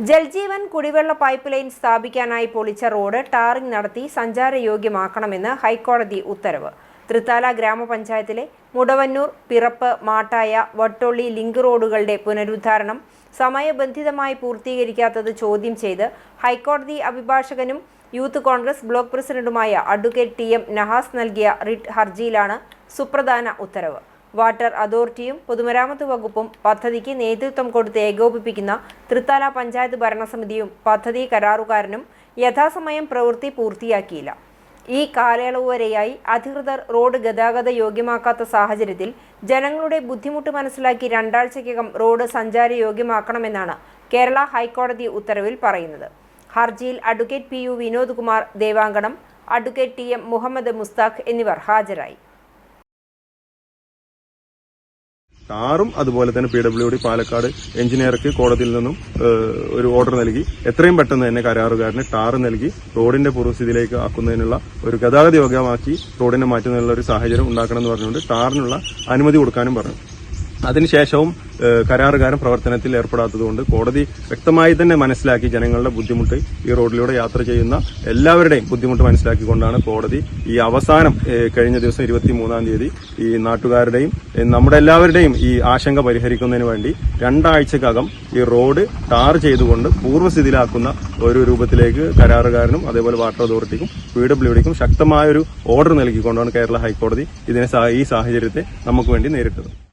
ജൽജീവൻ കുടിവെള്ള pipe line സ്ഥാപിക്കാനായി പൊളിച്ച road tarring നടത്തി സഞ്ചാരയോഗ്യമാക്കണമെന്ന് ഹൈക്കോടതി ഉത്തരവ്. തൃത്താല ഗ്രാമപഞ്ചായത്തിലെ മുടവന്നൂർ പിറപ്പ് മാട്ടായ വട്ടൊള്ളി ലിങ്ക് റോഡുകളുടെ പുനരുദ്ധാരണം സമയബന്ധിതമായി പൂർത്തീകരിക്കാത്തത് ചോദ്യം ചെയ്ത് ഹൈക്കോടതി അഭിഭാഷകനും യൂത്ത് കോൺഗ്രസ് ബ്ലോക്ക് പ്രസിഡന്റുമായ അഡ്വക്കേറ്റ് ടി എം നഹാസ് നൽകിയ റിട്ട് ഹർജിയിലാണ് സുപ്രധാന ഉത്തരവ്. വാട്ടർ അതോറിറ്റിയും പൊതുമരാമത്ത് വകുപ്പും പദ്ധതിക്ക് നേതൃത്വം കൊടുത്ത് ഏകോപിപ്പിക്കുന്ന തൃത്താല പഞ്ചായത്ത് ഭരണസമിതിയും പദ്ധതി കരാറുകാരനും യഥാസമയം പ്രവൃത്തി പൂർത്തിയാക്കിയില്ല. ഈ കാലയളവ് വരെയായി അധികൃതർ റോഡ് ഗതാഗത യോഗ്യമാക്കാത്ത സാഹചര്യത്തിൽ ജനങ്ങളുടെ ബുദ്ധിമുട്ട് മനസ്സിലാക്കി രണ്ടാഴ്ചയ്ക്കകം റോഡ് സഞ്ചാര യോഗ്യമാക്കണമെന്നാണ് കേരള ഹൈക്കോടതി ഉത്തരവിൽ പറയുന്നത്. ഹർജിയിൽ advocate P U Vinod Kumar ദേവാങ്കണം advocate T M Muhammad Mushtaq എന്നിവർ ഹാജരായി. ടാറും അതുപോലെ തന്നെ പി ഡബ്ല്യു ഡി പാലക്കാട് എഞ്ചിനീയർക്ക് കോടതിയിൽ നിന്നും ഒരു ഓർഡർ നൽകി. എത്രയും പെട്ടെന്ന് തന്നെ കരാറുകാരന് ടാറ് നൽകി. റോഡിന്റെ പൂർവസ്ഥിതിയിലേക്ക് ആക്കുന്നതിനുള്ള ഒരു ഗതാഗത യോഗ്യമാക്കി റോഡിനെ മാറ്റുന്നതിനുള്ള ഒരു സാഹചര്യം ഉണ്ടാക്കണം എന്ന് പറഞ്ഞുകൊണ്ട് ടാറിനുള്ള അനുമതി കൊടുക്കാനും പറഞ്ഞു. അതിനുശേഷവും കരാറുകാരൻ പ്രവർത്തനത്തിൽ ഏർപ്പെടാത്തതുകൊണ്ട് കോടതി വ്യക്തമായി തന്നെ മനസ്സിലാക്കി ജനങ്ങളുടെ ബുദ്ധിമുട്ട് ഈ റോഡിലൂടെ യാത്ര ചെയ്യുന്ന എല്ലാവരുടെയും ബുദ്ധിമുട്ട് മനസ്സിലാക്കിക്കൊണ്ടാണ് കോടതി ഈ അവസാനം കഴിഞ്ഞ ദിവസം ഇരുപത്തി മൂന്നാം തീയതി ഈ നാട്ടുകാരുടെയും നമ്മുടെ എല്ലാവരുടെയും ഈ ആശങ്ക പരിഹരിക്കുന്നതിന് വേണ്ടി രണ്ടാഴ്ചക്കകം ഈ റോഡ് ടാർ ചെയ്തുകൊണ്ട് പൂർവസ്ഥിതിയിലാക്കുന്ന ഒരു രൂപത്തിലേക്ക് കരാറുകാരനും അതേപോലെ വാട്ടർ അതോറിറ്റിക്കും പി ഡബ്ല്യു ഡിക്കും ശക്തമായ ഒരു ഓർഡർ നൽകിക്കൊണ്ടാണ് കേരള ഹൈക്കോടതി ഇതിനെ ഈ സാഹചര്യത്തെ നമുക്ക് വേണ്ടി നേരിട്ടത്.